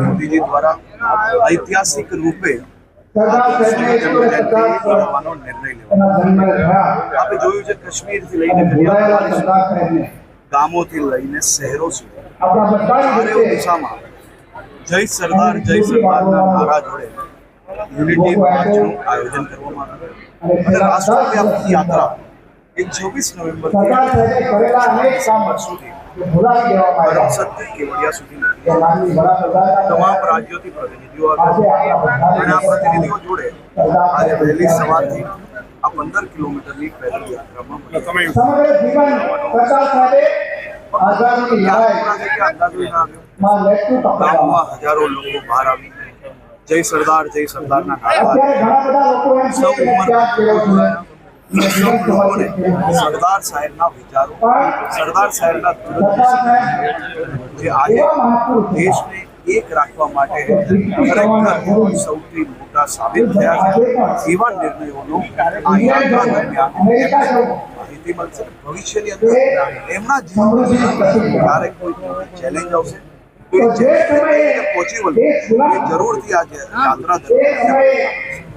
મોદીજી દ્વારા ઐતિહાસિક રૂપે જોયું સરદાર જય સરદાર, જય સરદારના નારા જોડે યુનિટી આયોજન કરવામાં આવ્યું. અને રાષ્ટ્રવ્યાપી યાત્રા એ છવ્વીસ ડિસેમ્બર સુધી જે ભૂલાવી દેવામાં આવ્યા કરમસદથી કેવડિયા સુધી કે નીકળી માનનીય વડાપ્રધાનના તમામ રાજ્યોથી પ્રતિનિધિઓ આજે આવ્યા આપણા અને આ બધાની પ્રતિનિધિઓ જોડે આજે વહેલી સવારથી આ પંદર કિલોમીટરની પેદલ યાત્રામાં મળી. સમગ્ર જીવન સરદાર સાહેબે આઝાદીની યાત્રા લડાઈ છે કે અંદાજો ના આવ્યો માં લેખતું પકડવામાં ગામમાં હજારો લોકો બહાર આવી જય સરદાર જય સરદારના નારા અત્યારે ઘણા બધા લોકો એમ સૌ છે સૌ લોકોને સરદાર સાહેબના વિચારો, સરદાર સાહેબના જે આજે દેશને એક રાખવા માટે ખરેખર સૌથી મોટા સાબિત થયા છે. એવા નિર્ણયોનો આ યાત્રા દરમિયાન માહિતી મળશે. ભવિષ્યની અંદર એમના જીવનમાં ક્યારેક કોઈ ચેલેન્જ આવશે. challenge ને પહોંચી જરૂરથી આજે યાત્રા દરમિયાન